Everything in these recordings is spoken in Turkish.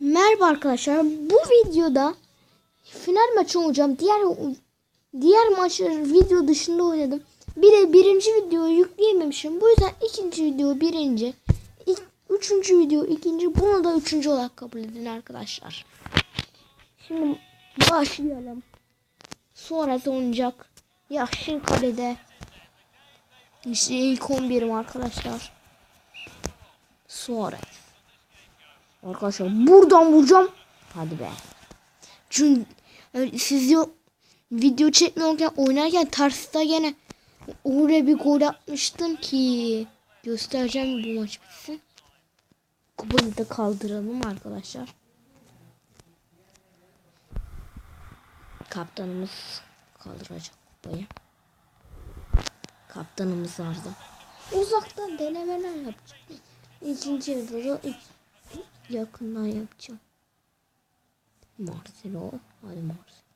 Merhaba arkadaşlar. Bu videoda final maçı olacağım. Diğer diğer maçları video dışında oynadım. Bir de birinci videoyu yükleyememişim. Bu yüzden ikinci video birinci. İlk, üçüncü video ikinci. Bunu da üçüncü olarak kabul edin arkadaşlar. Şimdi başlayalım. Sonra oynayacak. Yaşın kalede. İşte ilk 11'im arkadaşlar. Suarez. Arkadaşlar buradan vuracağım. Hadi be. Çünkü e, siz yok video çekmiyorken oynarken terste gene oraya bir gol atmıştım ki göstereceğim bu maç bitsin. Kupayı da kaldıralım arkadaşlar. Kaptanımız kaldıracak kupayı. Kaptanımız vardı. Uzaktan denemeler yapacak. İkinci videoda ilk yakından yapacağım. Marcelo. Hadi Marcelo.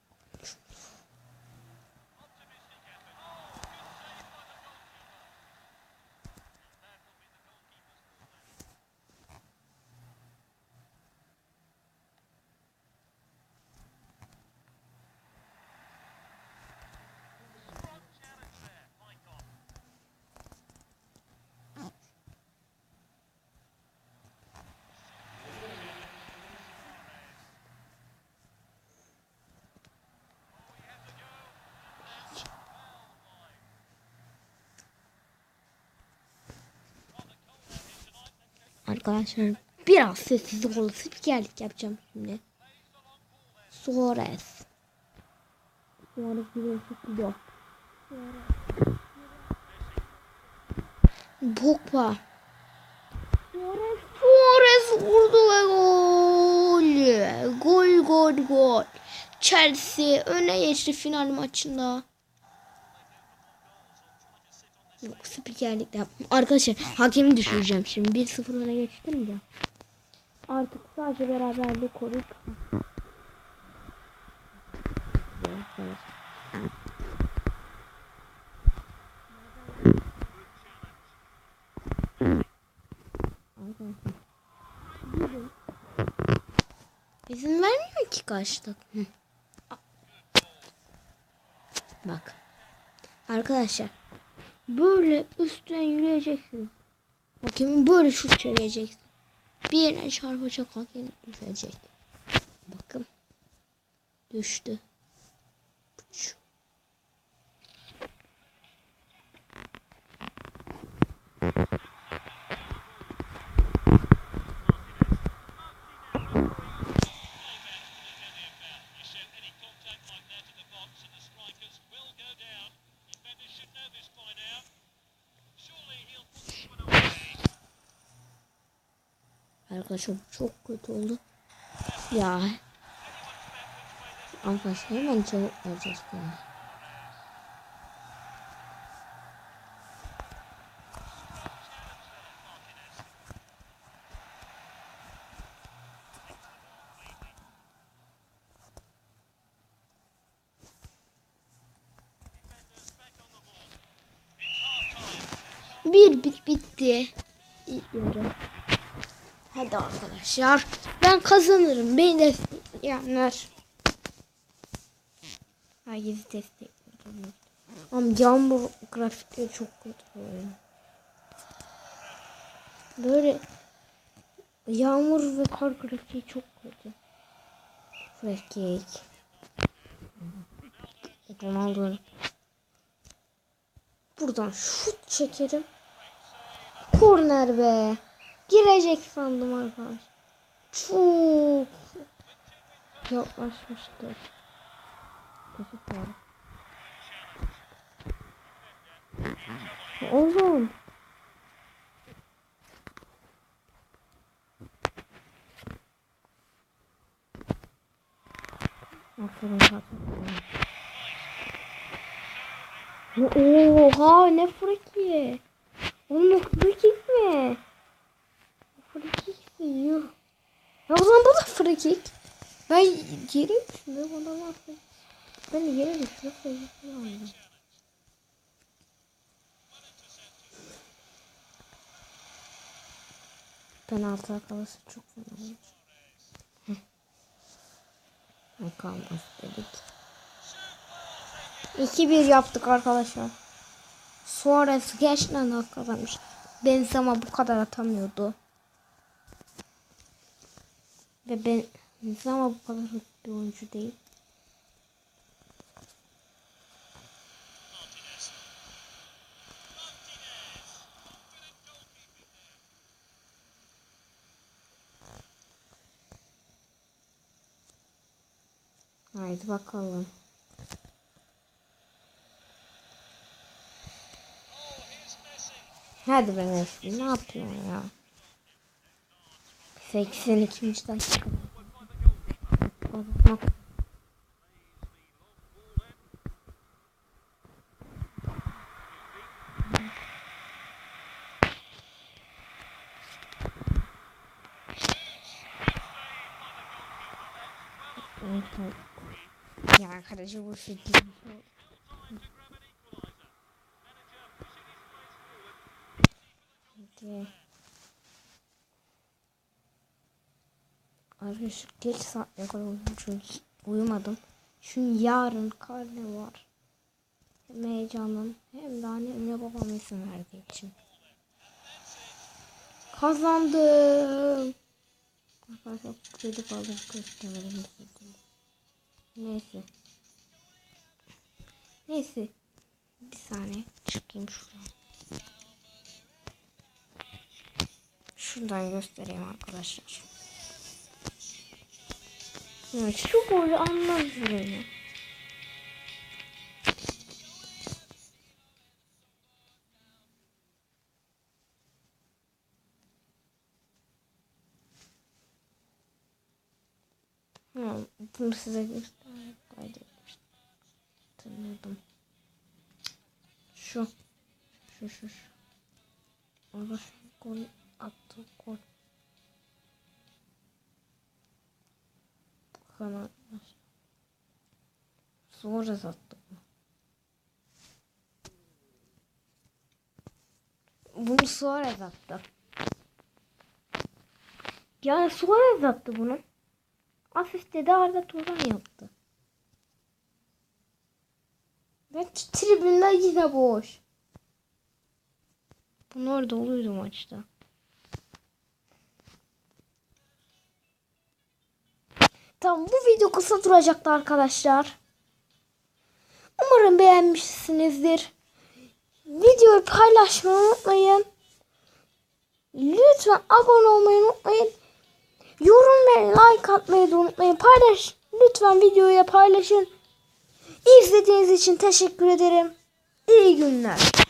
Arkadaşlar biraz sessizlik oldu. Spikerlik yapacağım şimdi. Suarez. Suarez çok gidiyor. Pogba. Suarez, Suarez vurdu ve gol. Gol gol gol. Chelsea öne geçti final maçında. Spikerlik yaptım. Arkadaşlar hakemi düşüreceğim şimdi. 1-0 öne geçtim ya. Artık sadece beraberlik koruyup. İzin vermiyor ki kaçtık. Bak. Arkadaşlar böyle üstten yürüyeceksin. Hakemin böyle şut çekeceksin. Bir yerine çarpacak hakem düşecek. Bakın. Düştü. Arkadaşlar çok kötü oldu. Ya. Arkadaşlar hemen cevap vereceğiz buna. Bir bir bitti. İlk yarı. Hadi arkadaşlar. Ben kazanırım. Beni destekleyenler. Herkesi destekliyorum. Ama yağmur grafikleri çok kötü böyle. Yağmur ve kar grafiği çok kötü. Frekik. Ronaldo. Buradan şut çekerim. Korner be. Girecek sandım arkadaş. Çok yaklaşmıştı. Oğlum. Aferin. Oha ne friki. Oğlum o frikik mi? Yuh. O zaman bu da frikik. Ben yere düştüm. O da var. Ben de yere Penaltı kalırsa çok fena olur. Kalmaz dedik. 2-1 yaptık arkadaşlar. Suarez gerçekten de kazanmış. Benzema bu kadar atamıyordu. Ve ben Benzema bu kadar hızlı bir oyuncu değil. Haydi bakalım. Hadi ben Messi ne yapıyorsun ya? 82. dakika. Ya arkadaşlar bu şey değil. Arkadaşlar geç saatte kadar çünkü uyumadım. Çünkü yarın karne var. Hem heyecanlıyım hem de annemle babam izin verdiği için. Kazandım. Arkadaşlar çocuk aldım gösterelim. Neyse. Neyse. Bir saniye çıkayım şuradan. Şuradan göstereyim arkadaşlar. Ya şu golü anlamıyorum. Ha, bunu size göstermek kaydetmiştim. Tanıyordum. Şu. Şu şu şu. Orada şu gol attı gol. Kanatlar. Suarez attı bunu. Bunu Suarez attı. Yani Suarez attı bunu. Asiste de Arda Turan yaptı. Ve tribünler yine boş. Bunu orada oluyordu maçta. Tamam bu video kısa duracaktı arkadaşlar. Umarım beğenmişsinizdir. Videoyu paylaşmayı unutmayın. Lütfen abone olmayı unutmayın. Yorum ve like atmayı da unutmayın. Paylaş. Lütfen videoyu paylaşın. İzlediğiniz için teşekkür ederim. İyi günler.